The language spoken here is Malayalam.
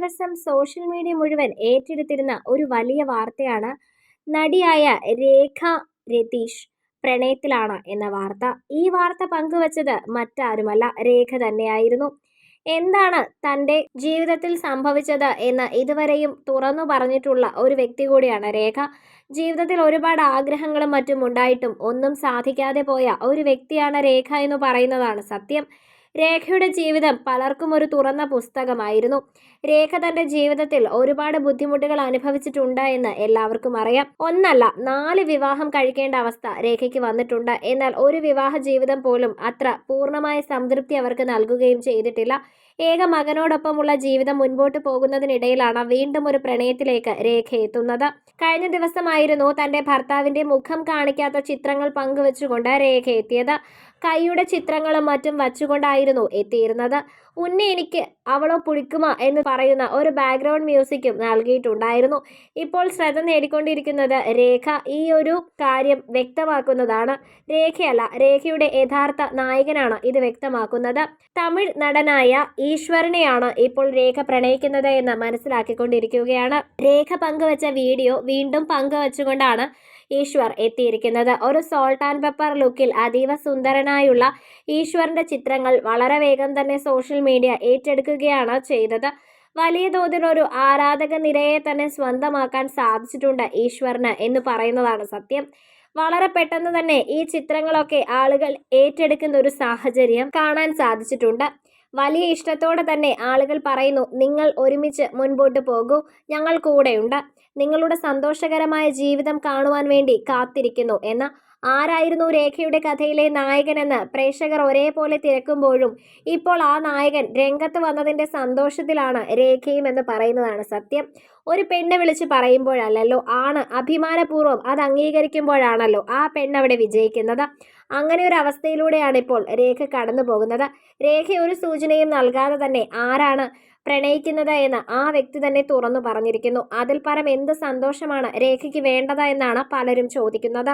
ദിവസം സോഷ്യൽ മീഡിയ മുഴുവൻ ഏറ്റെടുത്തിരുന്ന ഒരു വലിയ വാർത്തയാണ് നടിയായ രേഖ രതീഷ് പ്രണയത്തിലാണ് എന്ന വാർത്ത. ഈ വാർത്ത പങ്കുവച്ചത് മറ്റാരുമല്ല രേഖ തന്നെയായിരുന്നു. എന്താണ് തന്റെ ജീവിതത്തിൽ സംഭവിച്ചത് എന്ന് ഇതുവരെയും തുറന്നു പറഞ്ഞിട്ടുള്ള ഒരു വ്യക്തി കൂടിയാണ് രേഖ. ജീവിതത്തിൽ ഒരുപാട് ആഗ്രഹങ്ങളും മറ്റും ഉണ്ടായിട്ടും ഒന്നും സാധിക്കാതെ പോയ ഒരു വ്യക്തിയാണ് രേഖ എന്ന് പറയുന്നതാണ് സത്യം. രേഖയുടെ ജീവിതം പലർക്കും ഒരു തുറന്ന പുസ്തകമായിരുന്നു. രേഖ തന്റെ ജീവിതത്തിൽ ഒരുപാട് ബുദ്ധിമുട്ടുകൾ അനുഭവിച്ചിട്ടുണ്ട് എന്ന് എല്ലാവർക്കും അറിയാം. ഒന്നല്ല നാല് വിവാഹം കഴിക്കേണ്ട അവസ്ഥ രേഖയ്ക്ക് വന്നിട്ടുണ്ട്. എന്നാൽ ഒരു വിവാഹ ജീവിതം പോലും അത്ര പൂർണമായ സംതൃപ്തി അവർക്ക് നൽകുകയും ചെയ്തിട്ടില്ല. ഏക മകനോടൊപ്പമുള്ള ജീവിതം മുൻപോട്ട് പോകുന്നതിനിടയിലാണ് വീണ്ടും ഒരു പ്രണയത്തിലേക്ക് രേഖ എത്തുന്നത്. കഴിഞ്ഞ ദിവസമായിരുന്നു തന്റെ ഭർത്താവിന്റെ മുഖം കാണിക്കാത്ത ചിത്രങ്ങൾ പങ്കുവെച്ചുകൊണ്ട് രേഖ എത്തിയത്. കൈയുടെ ചിത്രങ്ങളും മറ്റും വച്ചുകൊണ്ടായിരുന്നു എത്തിയിരുന്നത്. ഉന്നെ എനിക്ക് അവളോ പുളിക്കുമ എന്ന് പറയുന്ന ഒരു ബാക്ക്ഗ്രൗണ്ട് മ്യൂസിക്കും നൽകിയിട്ടുണ്ടായിരുന്നു. ഇപ്പോൾ ശ്രദ്ധ നേടിക്കൊണ്ടിരിക്കുന്നത് രേഖ ഈ ഒരു കാര്യം വ്യക്തമാക്കുന്നതാണ്. രേഖയല്ല രേഖയുടെ യഥാർത്ഥ നായകനാണ് ഇത് വ്യക്തമാക്കുന്നത്. തമിഴ് നടനായ ഈശ്വരനെയാണ് ഇപ്പോൾ രേഖ പ്രണയിക്കുന്നത് എന്ന് മനസ്സിലാക്കിക്കൊണ്ടിരിക്കുകയാണ്. രേഖ പങ്കുവച്ച വീഡിയോ വീണ്ടും പങ്കുവച്ചുകൊണ്ടാണ് ഈശ്വർ എത്തിയിരിക്കുന്നത്. ഒരു സോൾട്ട് ആൻഡ് പെപ്പർ ലുക്കിൽ അതീവ സുന്ദരനായുള്ള ഈശ്വറിന്റെ ചിത്രങ്ങൾ വളരെ വേഗം തന്നെ സോഷ്യൽ മീഡിയ ഏറ്റെടുക്കുകയാണ് ചെയ്തത്. വലിയ തോതിൽ ഒരു ആരാധക നിരയെ തന്നെ സ്വന്തമാക്കാൻ സാധിച്ചിട്ടുണ്ട് ഈശ്വറിന് എന്ന് പറയുന്നതാണ് സത്യം. വളരെ പെട്ടെന്ന് തന്നെ ഈ ചിത്രങ്ങളൊക്കെ ആളുകൾ ഏറ്റെടുക്കുന്ന ഒരു സാഹചര്യം കാണാൻ സാധിച്ചിട്ടുണ്ട്. വലിയ ഇഷ്ടത്തോടെ തന്നെ ആളുകൾ പറയുന്നു നിങ്ങൾ ഒരുമിച്ച് മുൻപോട്ട് പോകൂ ഞങ്ങൾ കൂടെയുണ്ട്. നിങ്ങളുടെ സന്തോഷകരമായ ജീവിതം കാണുവാൻ വേണ്ടി കാത്തിരിക്കുന്നു എന്ന ആരായിരുന്നു രേഖയുടെ കഥയിലെ നായകനെന്ന് പ്രേക്ഷകർ ഒരേപോലെ തിരക്കുമ്പോഴും ഇപ്പോൾ ആ നായകൻ രംഗത്ത് വന്നതിന്റെ സന്തോഷത്തിലാണ് രേഖയും എന്ന് പറയുന്നതാണ് സത്യം. ഒരു പെണ്ണ് വിളിച്ച് പറയുമ്പോഴല്ലല്ലോ ആണ് അഭിമാനപൂർവം അത് അംഗീകരിക്കുമ്പോഴാണല്ലോ ആ പെണ്ണ് അവിടെ വിജയിക്കുന്നത്. അങ്ങനെ ഒരു അവസ്ഥയിലൂടെയാണ് ഇപ്പോൾ രേഖ കടന്നു പോകുന്നത്. രേഖ ഒരു സൂചനയും നൽകാതെ തന്നെ ആരാണ് പ്രണയിക്കുന്നത് എന്ന് ആ വ്യക്തി തന്നെ തുറന്നു പറഞ്ഞിരിക്കുന്നു. അതിൽ പരം എന്ത് സന്തോഷമാണ് രേഖയ്ക്ക് വേണ്ടത് എന്നാണ് പലരും ചോദിക്കുന്നത്.